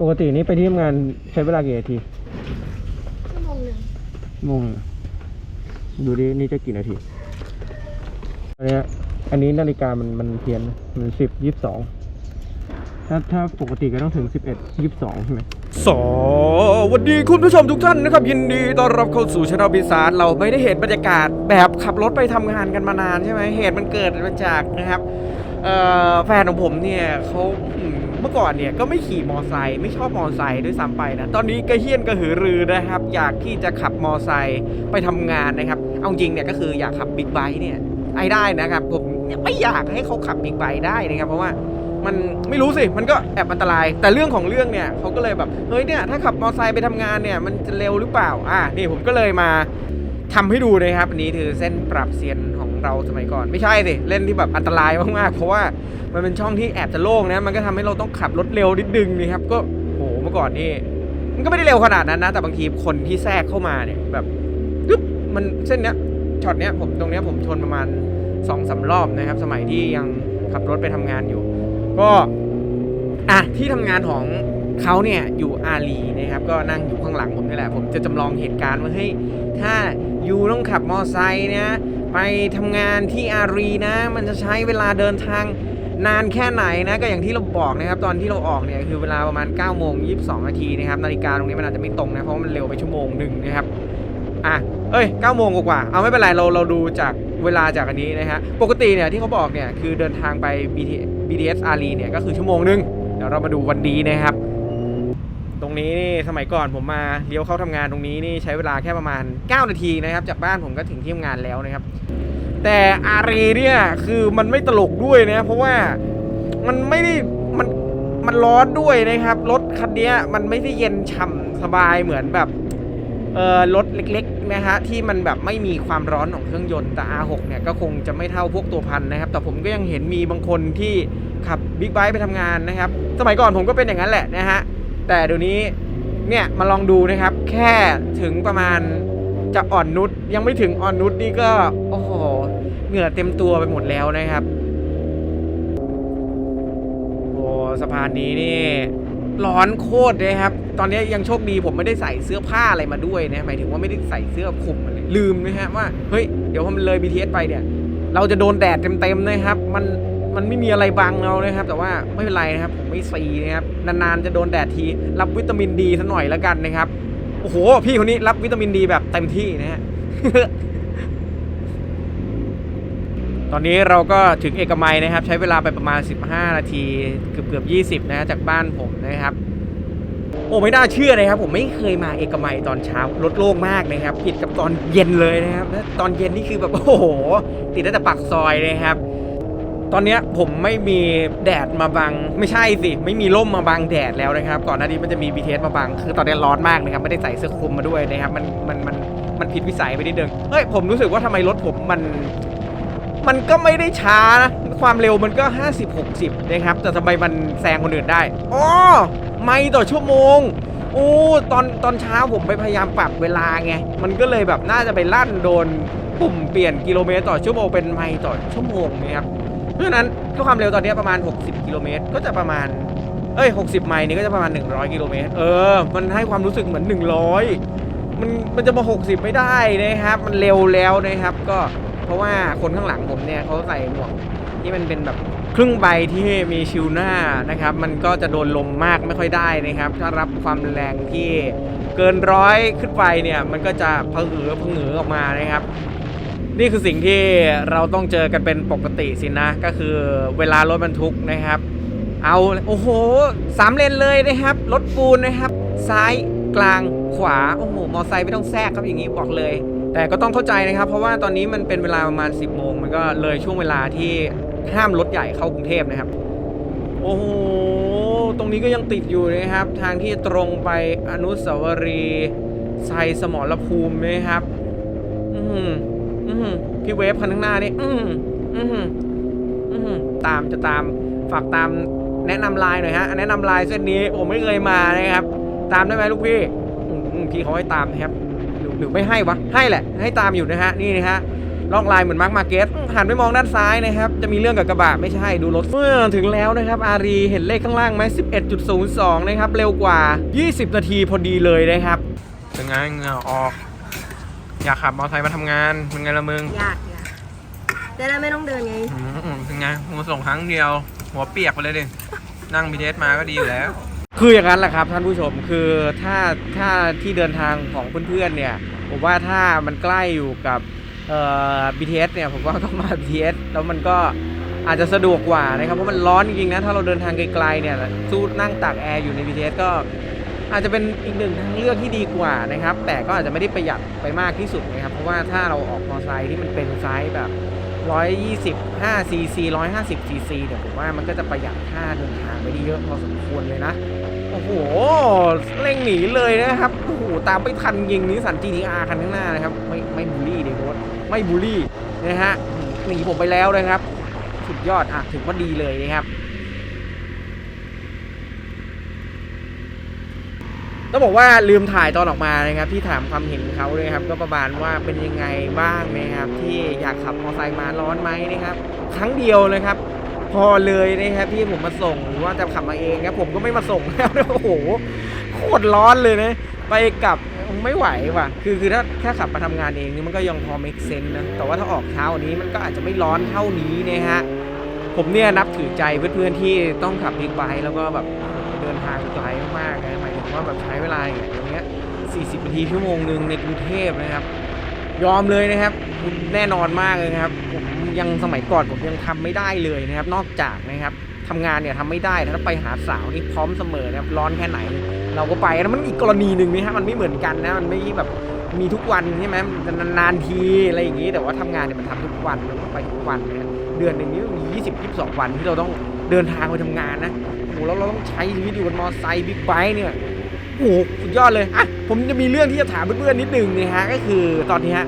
ปกตินี้ไปที่ทำงานใช้เวลากี่นาทีชั่วโมงหนึ่งชั่วโมงหนึ่งดูดิ นี่จะกี่นาทีอันเนี้ยอันนี้นาฬิกามันมันเพี้ยนนะมันสิบยี่สิบสองถ้าถ้าปกติก็ต้องถึงสิบเอ็ดยี่สิบสองใช่ไหมสวัสดีคุณผู้ชมทุกท่านนะครับ ยินดีต้อนรับเข้าสู่ช anel พิซารเราไม่ได้เห็นบรรยากาศแบบขับรถไปทำงานกันมานานใช่ไหมเหตุมันเกิดมาจากนะครับเอ่อแฟนของผมเนี่ยเขาอืม เมื่อก่อนเนี่ยก็ไม่ขี่มอไซค์ไม่ชอบมอไซค์ด้วยซ้ำไปนะตอนนี้กระเฮี้ยนกระหือรือนะครับ อยากที่จะขับมอไซค์ไปทำงานนะครับ เอาจริงเนี่ยก็คืออยากขับบิ๊กไบค์เนี่ยไอ้ได้นะครับ ผมไม่อยากให้เขาขับบิ๊กไบค์ได้นะครับ เพราะว่ามันไม่รู้สิ มันก็แอบอันตราย แต่เรื่องของเรื่องเนี่ยเขาก็เลยแบบ เฮ้ยเนี่ยถ้าขับมอไซค์ไปทำงานเนี่ยมันจะเร็วหรือเปล่า อะนี่ผมก็เลยมาทำให้ดูนะครับอันนี้คือเส้นปรับเซียน เราสมัยก่อน ไม่ใช่สิเล่นที่แบบอันตรายมากๆเพราะว่ามันเป็นช่องที่แอบจะโล่งนะ มันก็ทำให้เราต้องขับรถเร็วนิดนึงนี่ครับ ก็โหเมื่อก่อนนี่มันก็ไม่ได้เร็วขนาดนั้นนะ แต่บางทีคนที่แทรกเข้ามาเนี่ยแบบยึบมันเส้นเนี้ยช็อตเนี้ยผมตรงเนี้ยผมชนประมาณสองสารอบนะครับ สมัยที่ยังขับรถไปทำงานอยู่ ก็อะที่ทำงานของ เขาเนี่ยอยู่อารีนะครับก็นั่งอยู่ข้างหลังผมนี่แหละ ผมจะจำลองเหตุการณ์ว่าเฮ้ยถ้าอยู่ต้องขับมอไซค์นะไปทำงานที่อารีนะ มันจะใช้เวลาเดินทางนานแค่ไหนนะก็อย่างที่เราบอกนะครับตอนที่เราออกเนี่ยคือเวลาประมาณ9โมง22นาทีนะครับนาฬิกาตรงนี้มันอาจจะไม่ตรงนะเพราะมันเร็วไปชั่วโมงหนึ่งนะครับอะเอ้ย9โมงกว่าเอาไม่เป็นไรเราเราดูจากเวลาจากอันนี้นะฮะปกติเนี่ยที่เขาบอกเนี่ยคือเดินทางไป BTS BTS อารีเนี่ยก็คือชั่วโมงหนึ่งเดี๋ยวเรามาดูวันนี้นะครับ ตรงนี้นี่สมัยก่อนผมมาเลี้ยวเข้าทำงานตรงนี้นี่ใช้เวลาแค่ประมาณ 9 นาทีนะครับ จากบ้านผมก็ถึงที่ทำงานแล้วนะครับ แต่อารีเนี่ยคือมันไม่ตลกด้วยนะเพราะว่ามันไม่ได้มันมันร้อนด้วยนะครับรถคันนี้มันไม่ได้เย็นฉ่ำสบายเหมือนแบบเออรถเล็กๆนะฮะที่มันแบบไม่มีความร้อนของเครื่องยนต์แต่ R6 เนี่ยก็คงจะไม่เท่าพวกตัวพันนะครับ แต่ผมก็ยังเห็นมีบางคนที่ขับบิ๊กไบค์ไปทำงานนะครับ สมัยก่อนผมก็เป็นอย่างนั้นแหละนะฮะ แต่เดี๋ยวนี้เนี่ยมาลองดูนะครับ แค่ถึงประมาณจะอ่อนนุชยังไม่ถึงอ่อนนุชนี่ก็โอ้โหเหงื่อเต็มตัวไปหมดแล้วนะครับโอ้สะพานนี้นี่ร้อนโคตรเลยครับ ตอนนี้ยังโชคดีผมไม่ได้ใส่เสื้อผ้าอะไรมาด้วยนะหมายถึงว่าไม่ได้ใส่เสื้อคลุมอะไรลืมนะฮะว่าเฮ้ยเดี๋ยวพอมันเลย BTS ไปเนี่ย เราจะโดนแดดเต็มๆนะครับ มัน มันไม่มีอะไรบังเรานะครับ แต่ว่าไม่เป็นไรนะครับผมไม่ซีนะครับนานๆจะโดนแดดที รับวิตามินดีสักหน่อยแล้วกันนะครับโอ้โห พี่คนนี้รับวิตามินดีแบบเต็มที่นะฮะตอนนี้เราก็ถึงเอกมัยนะครับ ใช้เวลาไปประมาณ 15 นาทีเกือบเกือบ20 นะฮะจากบ้านผมนะครับ โอ้ไม่น่าเชื่อนะครับ ผมไม่เคยมาเอกมัยตอนเช้ารถโล่งมากนะครับ ผิดกับตอนเย็นเลยนะครับ ตอนเย็นนี่คือแบบโอ้โห ติดตั้งแต่ปากซอยเลยครับ ตอนนี้ผมไม่มีแดดมาบัง ไม่ใช่สิ ไม่มีร่มมาบังแดดแล้วนะครับ ก่อนหน้านี้มันจะมี BTS มาบัง คือตอนนี้ร้อนมากนะครับ ไม่ได้ใส่เสื้อคลุมมาด้วยนะครับ มัน มัน มัน มันผิดวิสัยไปนิดนึง เฮ้ย ผมรู้สึกว่าทำไมรถผมมัน มันก็ไม่ได้ช้านะ ความเร็วมันก็ 50 60 นะครับ แต่ทำไมมันแซงคนอื่นได้อ๋อไม่ต่อชั่วโมงโอ้ตอนตอนเช้าผมไปพยายามปรับเวลาไง มันก็เลยแบบน่าจะไปลั่นโดนปุ่มเปลี่ยนกิโลเมตรต่อชั่วโมงเป็นไมล์ต่อชั่วโมงนะครับ เพราะฉะนั้นก็ความเร็วตอนนี้ประมาณ 60 กิโลเมตรก็จะประมาณ เอ้ย 60 ไมล์นี่ก็จะประมาณ 100 กิโลเมตร เออ มันให้ความรู้สึกเหมือน 100 มันมันจะมา 60 ไม่ได้นะครับ มันเร็วแล้วนะครับ ก็เพราะว่าคนข้างหลังผมเนี่ยเขาใส่หมวกที่มันเป็นแบบครึ่งใบที่มีชิวหน้านะครับ มันก็จะโดนลมมากไม่ค่อยได้นะครับ ถ้ารับความแรงที่เกินร้อยขึ้นไปเนี่ย มันก็จะพะหือพะเหงือออกมานะครับ นี่คือสิ่งที่เราต้องเจอกันเป็นปกติสินะ ก็คือเวลารถบรรทุกนะครับ เอาโอ้โหสามเลนเลยนะครับ รถปูนนะครับ ซ้ายกลางขวาโอ้โหมอไซค์ไม่ต้องแทรกครับอย่างนี้บอกเลย แต่ก็ต้องเข้าใจนะครับ เพราะว่าตอนนี้มันเป็นเวลาประมาณ 10โมงมันก็เลยช่วงเวลาที่ห้ามรถใหญ่เข้ากรุงเทพนะครับ โอ้โหตรงนี้ก็ยังติดอยู่นะครับ ทางที่ตรงไปอนุสาวรีย์ชัยสมรภูมินะครับ อือหื อือพี่เวฟคันข้างหน้านี่ อืออืออือตามจะตามฝากตามแนะนำไลน์หน่อยฮะแนะนำไลน์เส้นนี้ผมไม่เคยมานะครับ ตามได้ไหมลูกพี่พี่เขาให้ตามนะครับหรือไม่ให้วะให้แหละ ให้ตามอยู่นะฮะนี่นะฮะลอกลายเหมือนมาร์กมาเก็ตหันไปมองด้านซ้ายนะครับ จะมีเรื่องกับกระบะไม่ใช่ดูรถเมื่อถึงแล้วนะครับอารีเห็นเลขข้างล่างไหม11.02 นะครับ เร็วกว่า 20 นาทีพอดีเลยนะครับเป็นไงเหงื่อออก อยากขับมอเตอร์ไซค์มาทำงานเป็นไงละมึงยากยากแต่นั้นไม่ต้องเดินไงอืมเป็นไงมูส่งครั้งเดียว หัวเปียกไปเลยดิ นั่งบีเทสมาก็ดีอยู่แล้ว คืออย่างนั้นแหละครับท่านผู้ชมคือถ้าถ้าที่เดินทางของเพื่อนๆเนี่ยผมว่าถ้ามันใกล้อยู่กับเอ่อ BTS เนี่ยผมว่าก็มา BTS แล้วมันก็อาจจะสะดวกกว่านะครับเพราะมันร้อนจริงๆนะถ้าเราเดินทางไกลๆเนี่ยสู้นั่งตากแอร์อยู่ใน BTS ก็ อาจจะเป็นอีกหนึ่งทางเลือกที่ดีกว่านะครับ แต่ก็อาจจะไม่ได้ประหยัดไปมากที่สุดนะครับ เพราะว่าถ้าเราออกมอเตอร์ไซค์ที่มันเป็นไซส์แบบ 125 cc 150 cc เนี่ยผมว่ามันก็จะประหยัดค่าเดินทางไปได้เยอะพอสมควรเลยนะ โอ้โห เร่งหนีเลยนะครับ โอ้โห ตามไม่ทันยิงนิสสัน GTR คันข้างหน้านะครับ ไม่ไม่บูลลี่เดโรสไม่บูลลี่นะฮะหนีผมไปแล้วนะครับ สุดยอดอะถึงว่าดีเลยนะครับ ต้องบอกว่าลืมถ่ายตอนออกมานะครับที่ถามความเห็นเขาเลยครับ ก็ประมาณว่าเป็นยังไงบ้างนะครับ ที่อยากขับมอเตอร์ไซค์มาร้อนไหมนะครับ ครั้งเดียวเลยครับ พอเลยนะครับที่ผมมาส่งหรือว่าจะขับมาเองครับผมก็ไม่มาส่งแล้วนะโอ้โหโคตรร้อนเลยนะไปกลับไม่ไหวว่ะ คือคือถ้าถ้าขับมาทำงานเองนี่มันก็ยังพอ make sense นะ แต่ว่าถ้าออกเช้าวันนี้มันก็อาจจะไม่ร้อนเท่านี้นะฮะ ผมเนี่ยนับถือใจเพื่อนๆที่ต้องขับบิ๊กไบค์แล้วก็แบบ ดินทางไกลมากนะหมายถึงว่าแบบใช้เวลาอย่างเงี้ย40นาทีชั่วโมงหนึ่งในกรุงเทพนะครับ ยอมเลยนะครับแน่นอนมากเลยนะครับผมยังสมัยก่อนผมยังทำไม่ได้เลยนะครับ นอกจากนะครับทำงานเนี่ยทำไม่ได้ถ้าไปหาสาวนี่พร้อมเสมอนะครับร้อนแค่ไหน เราก็ไปแล้วมันอีกกรณีหนึ่งนะฮะมันไม่เหมือนกันนะมันไม่แบบมีทุกวันใช่ไหมมันนานๆทีอะไรอย่างงี้แต่ว่าทำงานเนี่ยมันทำทุกวันมันก็ไปทุกวันนะเดือนหนึ่งนี่มี20 22วันที่เราต้องเดินทางไปทำงานนะ หแล้วเราต้องใช้ชีวิตอยู่บนมอไซค์บิ๊กไบค์เนี่ยโอ้โหสุดยอดเลยอะผมจะมีเรื่องที่จะถามเพื่อนๆนิดนึงนะฮะก็คือตอนนี้ฮะ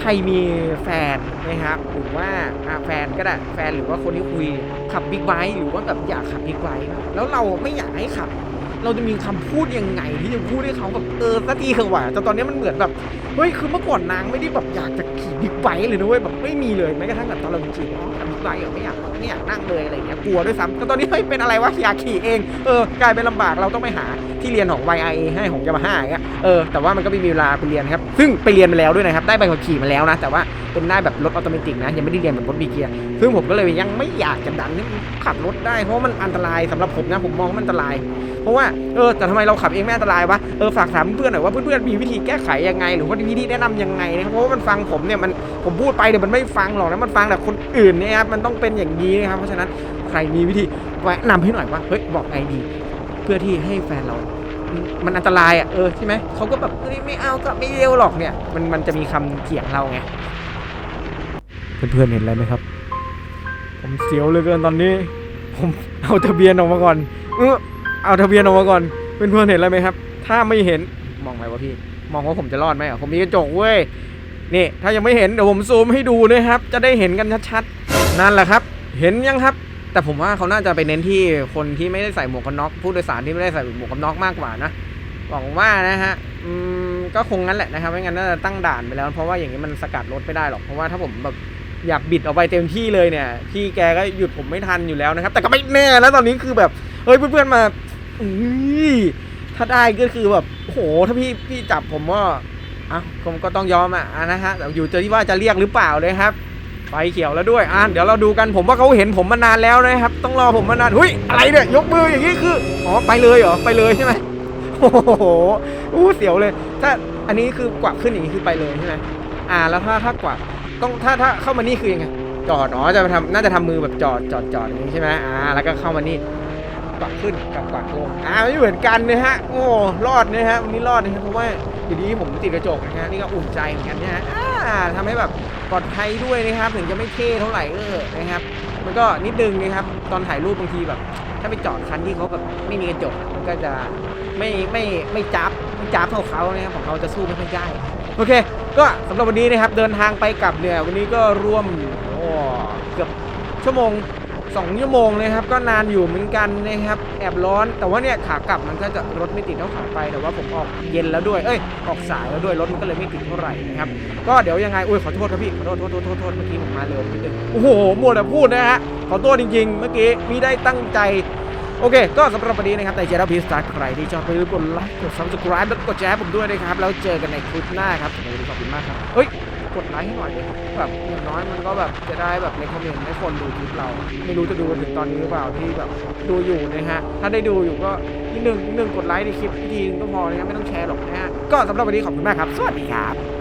ใครมีแฟนนะครับหรือว่าแฟนก็ได้แฟนหรือว่าคนที่คุยขับบิ๊กไบค์หรือว่าแบบอยากขับบิ๊กไบค์แล้วเราไม่อยากให้ขับ เราจะมีคำพูดยังไงที่จะพูดให้เขาแบบเออสักทีเถอะว่ะแต่ตอนนี้มันเหมือนแบบเฮ้ยคือเมื่อก่อนนางไม่ได้แบบอยากจะขี่บิ๊กไบค์เลยนะเว้ยแบบไม่มีเลยแม้กระทั่งแบบตอนเราขี่อ๋อขับ ไบค์เหรอไม่อยากไม่อยากนั่งเลยอะไรเงี้ยกลัวด้วยซ้ำแต่ตอนนี้เฮ้ยเป็นอะไรวะอยากขี่เองเออกลายเป็นลำบากเราต้องไปหาที่เรียนของ YIA ให้ของยามาฮ่าอย่างเงี้ยเออแต่ว่ามันก็ไม่มีเวลาไปเรียนครับซึ่งไปเรียนมาแล้วด้วยนะครับได้ใบขับขี่มาแล้วนะแต่ว่าเป็นได้แบบรถออโตเมติกนะยังไม่ได้เรียนแบบรถบีเกียร์ซึ่งผมก็เลยยังไม่อยากจะดันให้มันขับรถได้เพราะว่ามันอันตรายสำหรับผมนะผมมองว่ามันอันตราย เพราะว่าเออแต่ทำไมเราขับเองไม่อันตรายวะเออฝากถามเพื่อนหน่อยว่าเพื่อนๆมีวิธีแก้ไขยังไง หรือว่าวิธีแนะนำยังไงนะครับเพราะว่ามันฟังผมเนี่ยมันผมพูดไปเดี๋ยวมันไม่ฟังหรอกนะมันฟังแต่คนอื่นเนี่ยครับมันต้องเป็นอย่างนี้นะครับ เพราะฉะนั้นใครมีวิธีแนะนำให้หน่อยว่าเฮ้ยบอกไงดี เพื่อที่ให้แฟนเรามันอันตรายอะเออใช่ไหมเขาก็แบบเฮ้ยไม่เอาก็ไม่เร็วหรอกเนี่ย มันมันจะมีคำเถียงเราไงเพื่อนๆเห็นอะไรไหมครับ ผมเสียวเลยเกินตอนนี้ ผมเอาทะเบียนออกมาก่อนเออเอาทะเบียนออกมาก่อนเพื่อนๆเห็นอะไรไหมครับ ถ้าไม่เห็นมองไหมวะพี่มองว่าผมจะรอดไหมอะผมมีกระจกเว้ยนี่ถ้ายังไม่เห็นเดี๋ยวผมซูมให้ดูนะครับ จะได้เห็นกันชัดๆ นั่นแหละครับ เห็นยังครับ แต่ผมว่าเขาน่าจะไปเน้นที่คนที่ไม่ได้ใส่หมวกกันน็อกผู้โดยสารที่ไม่ได้ใส่หมวกกันน็อกมากกว่านะหวังว่านะฮะอืมก็คงงั้นแหละนะครับไม่งั้นน่าจะตั้งด่านไปแล้ว เพราะว่าอย่างนี้มันสกัดรถไม่ได้หรอกเพราะว่าถ้าผมแบบอยากบิดออกไปเต็มที่เลยเนี่ยพี่แกก็หยุดผมไม่ทันอยู่แล้วนะครับ แต่ก็ไม่แน่แล้วตอนนี้คือแบบเฮ้ยเพื่อนๆมาอุ้ยถ้าได้ก็คือแบบโอ้โหถ้าพี่พี่จับผมว่าอะผมก็ต้องยอมอะนะฮะแต่อยู่จอที่ว่าจะเรียกหรือเปล่าเลยครับ ฟเขียวแล้วด้วยอะเดี๋ยวเราดูกันผมว่าเขาเห็นผมมานานแล้วนะครับ ต้องรอผมมานานเฮ้ยอะไรเนี่ยยกมืออย่างนี้คืออ๋อไปเลยเหรอไปเลยใช่ไหมโอ้โหอู้เสียวเลย ถ้าอันนี้คือกวักขึ้นอย่างนี้คือไปเลยใช่ไหมอ่าแล้วถ้าถ้ากวักต้องถ้าถ้าเข้ามานี่คือยังไงจอดอ๋อจะทำน่าจะทำมือแบบจอดจอดจอดอย่างนี้ใช่ไหมอ่าแล้วก็เข้ามานี่กวักขึ้นกับกวักลงอ่าไม่เหมือนกันนะฮะโอ้รอดนะฮะวันนี้รอดนะฮะเพราะว่า เดี๋ยวนี้ผมติดกระจกนะฮะนี่ก็อุ่นใจเหมือนกันนะฮะทำให้แบบปลอดภัยด้วยนะครับ ถึงจะไม่เท่เท่าไหร่เออนะครับ มันก็นิดนึงนะครับตอนถ่ายรูปบางทีแบบ ถ้าไปจอดคันที่เขาแบบไม่มีกระจกมันก็จะไม่ไม่ไม่จับไม่จับเท่าเขานะครับของเราจะสู้ไม่ค่อยได้โอเค ก็สำหรับวันนี้นะครับเดินทางไปกลับเนี่ยวันนี้ก็ร่วมโอ้เกือบชั่วโมง 2ชั่วโมงเลยครับก็นานอยู่เหมือนกันนะครับแอบร้อน แต่ว่าเนี่ยขากลับมันก็จะรถไม่ติดเท่าขาไปแต่ว่าผมออกเย็นแล้วด้วยเอ้ยออกสายแล้วด้วยรถมันก็เลยไม่ติดเท่าไหร่นะครับก็เดี๋ยวยังไงอุ้ยขอโทษครับพี่ขอโทษโทษโทษโทษเมื่อกี้ผมมาเร็วนิดนึงโอ้โหมัวแต่พูดนะฮะขอโทษจริงๆ เมื่อกี้มีได้ตั้งใจโอเค ก็สำหรับวันนี้นะครับในเจด้าพีสตาร์ใครที่ชอบไปรืกดไลค์กด subscribe แล้วกดแชร์ผมด้วยนะครับแล้วเจอกันในคลิปหน้าครับสวันนี้ขอบคุณมากครับเฮ้ย กดไลค์ให้หน่อยดิแบบอย่างน้อยมันก็แบบจะได้แบบในคอมเมนต์ให้คนดูคลิปเรา ไม่รู้จะดูถึงตอนนี้หรือเปล่าที่แบบดูอยู่นะฮะ ถ้าได้ดูอยู่ก็นิดนึงนิดนึงกดไลค์ในคลิปทีนึงก็พอนะครับไม่ต้องแชร์หรอกนะฮะ ก็สำหรับวันนี้ขอบคุณมากครับ สวัสดีครับ